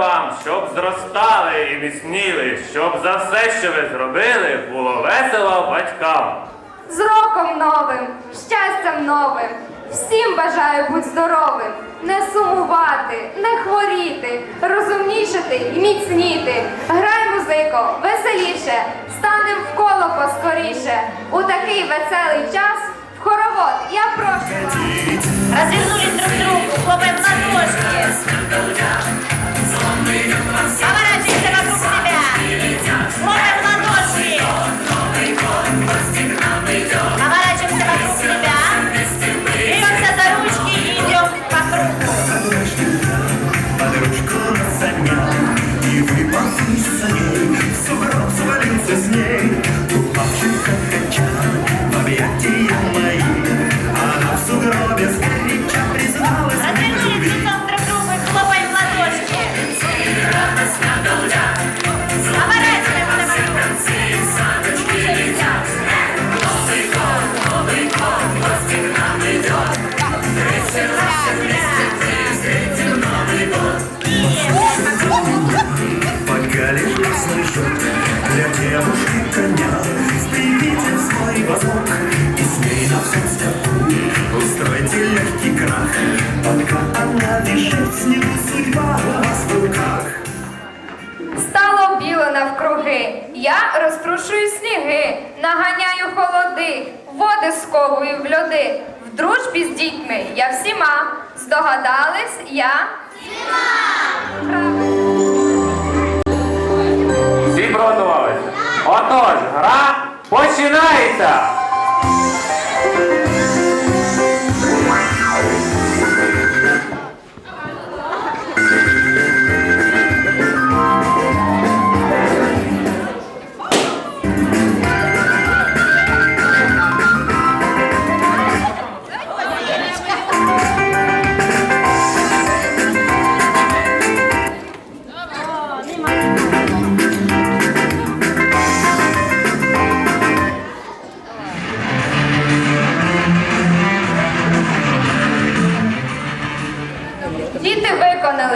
Вам, щоб зростали і міцніли, щоб за все, що ви зробили, було весело батькам. З роком новим, щастям новим. Всім бажаю бути здоровим, не сумувати, не хворіти, розумнішати і міцніти. Грай, музико, веселіше, станем в коло поскоріше. У такий веселий час в хоровод я для девушки коня Вперите свой на всем скаку Устройте легкий Стало біло навкруги, я розтрушую сніги, наганяю холоди, води сковую в. В дружбі з дітьми я всіма. Здогадались я? Всіма! Приготувалися? Отож, гра починається!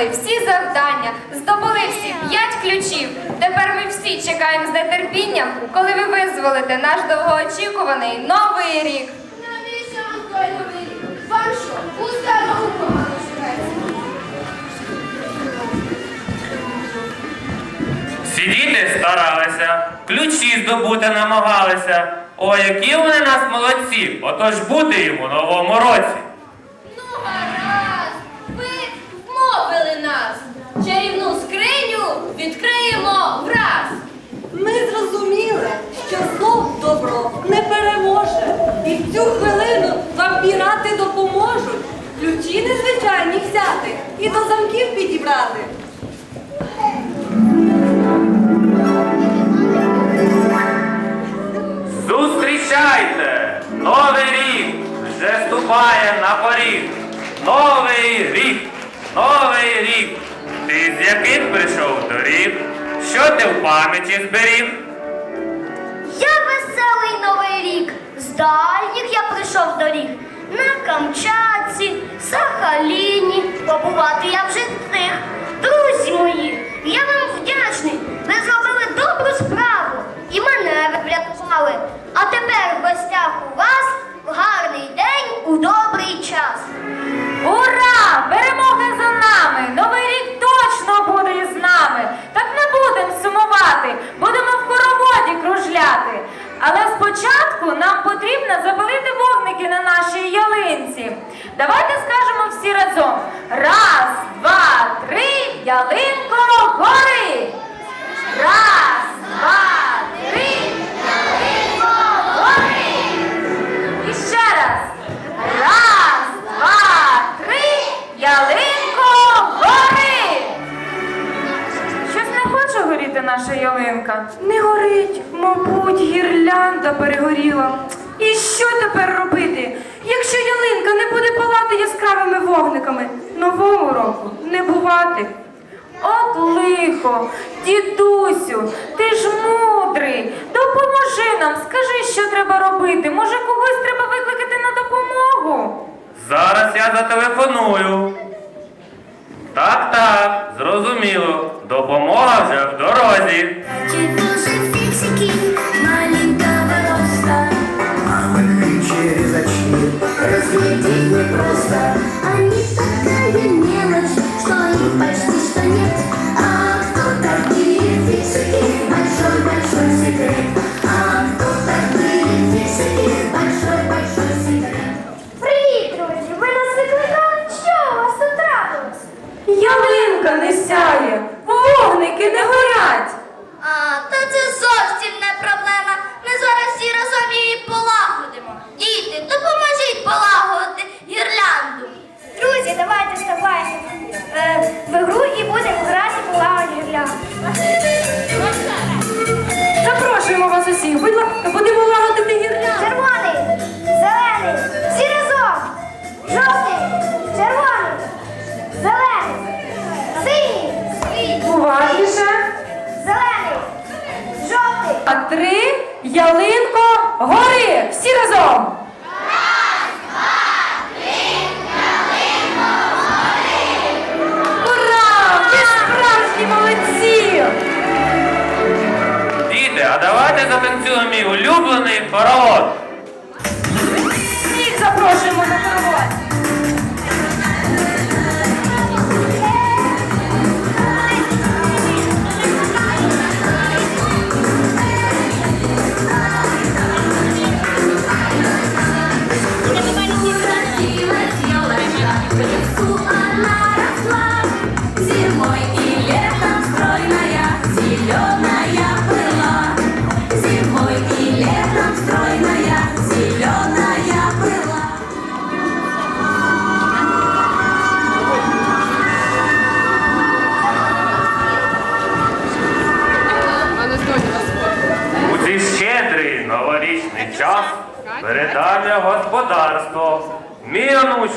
Виконали всі завдання, здобули всі п'ять ключів. Тепер ми всі чекаємо з нетерпінням, коли ви визволите наш довгоочікуваний новий рік. Навіщо вам той новий рік? Вам що, у старому погано живеться? Всі діти старалися, ключі здобути намагалися. О, які вони нас молодці! Отож бути їм у новому році. Ну, гаразд, ви вмовили нас. Чарівну скриню відкриємо враз. Ми зрозуміли, що знов добро не переможе. І в цю хвилину вам пірати допоможуть. Ключі незвичайні взяти і до замків підібрати. Зустрічайте! Новий рік вже ступає на поріг. Новий рік, новий рік. Ти з яких прийшов доріг? Що ти в пам'яті зберіг? Я веселий новий рік. З дальніх я прийшов до ріг. На Камчатці, Сахаліні. Побувати я вже встиг. Друзі мої, я вам вдячний. Ви зробили добру справу і мене врятували. А тепер в гостях у вас в гарний день у добрий час. Ура! Перемоги за нами! Новий рік нами! Так не будемо сумувати, будемо в хороводі кружляти. Але спочатку нам потрібно запалити вогники на нашій ялинці. Давайте скажемо всі разом: раз, два, три, ялинко, гори! Раз, наша ялинка. Не горить, мабуть, гірлянда перегоріла. І що тепер робити? Якщо ялинка не буде палати яскравими вогниками, нового року не бувати. От лихо, дідусю, ти ж мудрий. Допоможи нам, скажи, що треба робити. Може, когось треба викликати на допомогу? Зараз я зателефоную. Так, так, зрозуміло. Допомога вже в дорозі. Маленького роста Мамы через очки не непросто А три, ялинко, гори! Всі разом! Ура! Ви справжні молодці! Діти, а давайте затанцюємо мій улюблений хоровод.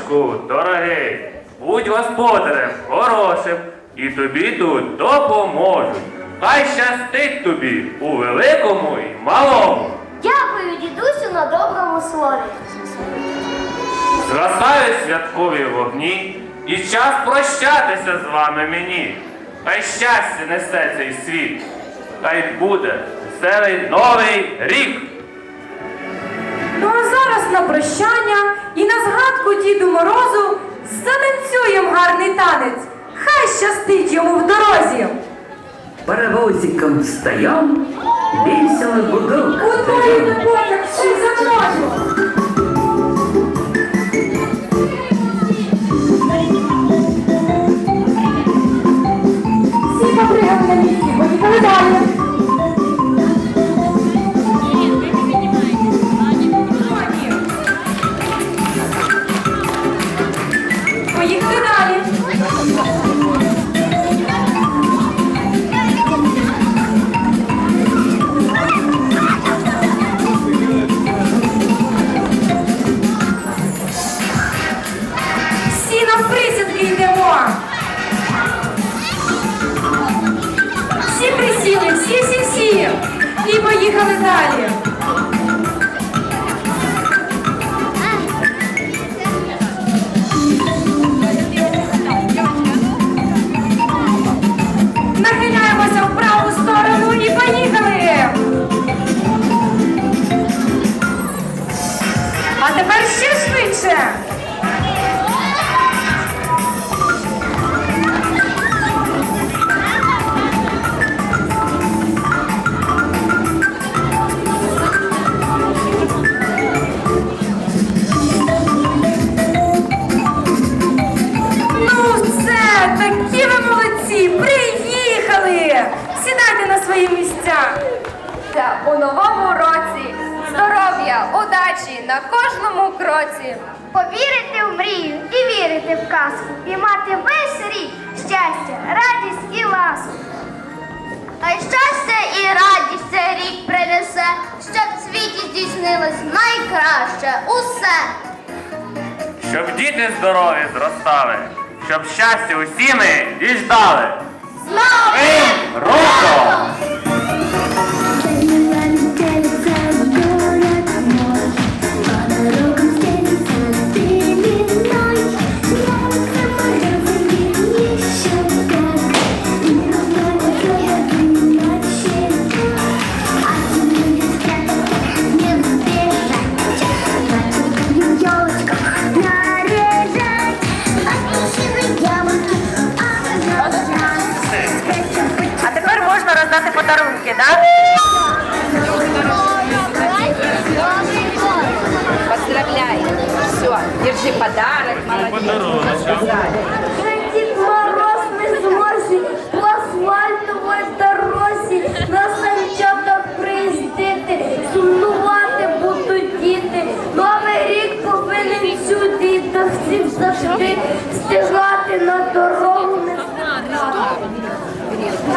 Мій дорогий, будь господарем хорошим, і тобі тут допоможуть. Хай щастить тобі у великому і малому. Дякую, дідусю, на доброму слові. Згасають святкові вогні, і час прощатися з вами мені. Хай щастя несе цей світ, хай буде веселий новий рік. Ну а зараз на прощання і на згадку затанцюємо гарний танець. Хай щастить йому в дорозі! Паровозиком встаем, весело гудок У даем. потяг всі за мною! Всі попригали на місці, поїхали далі! А тепер ще швидше! Ну все, такі ви молодці! Приїхали! Сідайте на свої місця! Та У новому році удачі на кожному кроці. Повірити в мрію і вірити в казку, і мати весь рік щастя, радість і ласку. Хай щастя і радість цей рік принесе, щоб в світі здійснилось найкраще усе. Щоб діти здорові зростали, щоб щастя усі ми діждали. З новим Новим роком!